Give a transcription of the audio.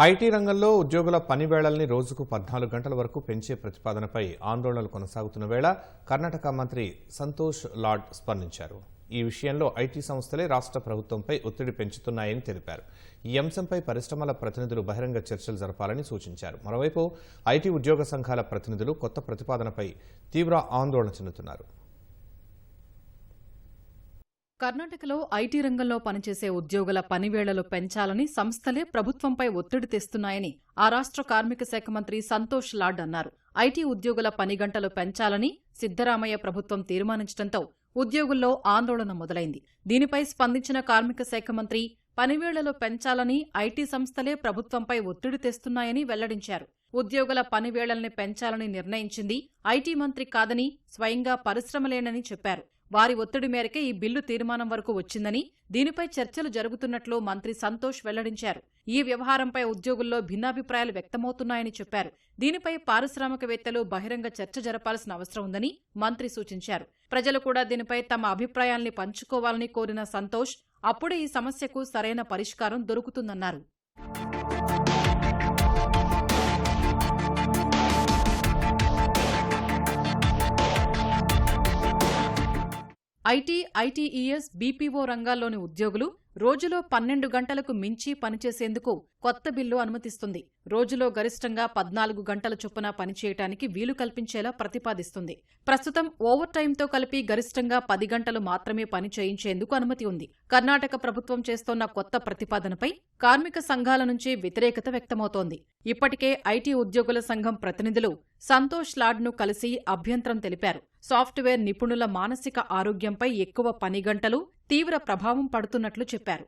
IT రంగంలో ఉద్యోగుల పని వేళల్ని రోజుకు పద్నాలుగు గంటల వరకు పెంచే ప్రతిపాదనపై ఆందోళనలు కొనసాగుతున్న వేళ కర్ణాటక మంత్రి సంతోష్ లాడ్ స్పందించారు. ఈ విషయంలో ఐటీ సంస్థలే రాష్ట్ర ప్రభుత్వంపై ఒత్తిడి పెంచుతున్నాయని తెలిపారు. ఈ అంశంపై పరిశ్రమల ప్రతినిధులు బహిరంగ చర్చలు జరపాలని సూచించారు. మరోవైపు ఐటీ ఉద్యోగ సంఘాల ప్రతినిధులు కొత్త ప్రతిపాదనపై తీవ్ర ఆందోళన చెందుతున్నారు. కర్ణాటకలో ఐటీ రంగంలో పనిచేసే ఉద్యోగుల పనివేళలు పెంచాలని సంస్థలే ప్రభుత్వంపై ఒత్తిడి తెస్తున్నాయని ఆ రాష్ట్ర కార్మిక శాఖ మంత్రి సంతోష్ లాడ్ అన్నారు. ఐటీ ఉద్యోగుల పని గంటలు పెంచాలని సిద్దరామయ్య ప్రభుత్వం తీర్మానించడంతో ఉద్యోగుల్లో ఆందోళన మొదలైంది. దీనిపై స్పందించిన కార్మిక శాఖ మంత్రి పనివేళలు పెంచాలని ఐటీ సంస్థలే ప్రభుత్వంపై ఒత్తిడి తెస్తున్నాయని వెల్లడించారు. ఉద్యోగుల పనివేళల్ని పెంచాలని నిర్ణయించింది ఐటీ మంత్రి కాదని స్వయంగా పరిశ్రమలేనని చెప్పారు. వారి ఒత్తిడి మేరకే ఈ బిల్లు తీర్మానం వరకు వచ్చిందని దీనిపై చర్చలు జరుగుతున్నట్లు మంత్రి సంతోష్ వెల్లడించారు. ఈ వ్యవహారంపై ఉద్యోగుల్లో భిన్నాభిప్రాయాలు వ్యక్తమవుతున్నాయని చెప్పారు. దీనిపై పారిశ్రామికవేత్తలు బహిరంగ చర్చ జరపాల్సిన అవసరం ఉందని మంత్రి సూచించారు. ప్రజలు కూడా దీనిపై తమ అభిప్రాయాల్ని పంచుకోవాలని కోరిన సంతోష్ అప్పుడే ఈ సమస్యకు సరైన పరిష్కారం దొరుకుతుందన్నారు. ఐటీ ఐటీఈఎస్ బీపీఓ రంగాల్లోని ఉద్యోగులు రోజులో పన్నెండు గంటలకు మించి పనిచేసేందుకు కొత్త బిల్లు అనుమతిస్తుంది. రోజులో గరిష్టంగా పద్నాలుగు గంటల చొప్పున పనిచేయటానికి వీలు కల్పించేలా ప్రతిపాదిస్తుంది. ప్రస్తుతం ఓవర్ టైంతో కలిపి గరిష్టంగా పది గంటలు మాత్రమే పని చేయించేందుకు అనుమతి ఉంది. కర్ణాటక ప్రభుత్వం చేస్తోన్న కొత్త ప్రతిపాదనపై కార్మిక సంఘాల నుంచి వ్యతిరేకత వ్యక్తమవుతోంది. ఇప్పటికే ఐటీ ఉద్యోగుల సంఘం ప్రతినిధులు సంతోష్ లాడ్ను కలిసి అభ్యంతరం తెలిపారు. సాఫ్ట్వేర్ నిపుణుల మానసిక ఆరోగ్యంపై ఎక్కువ పని గంటలు తీవ్ర ప్రభావం పడుతున్నట్లు చెప్పారు.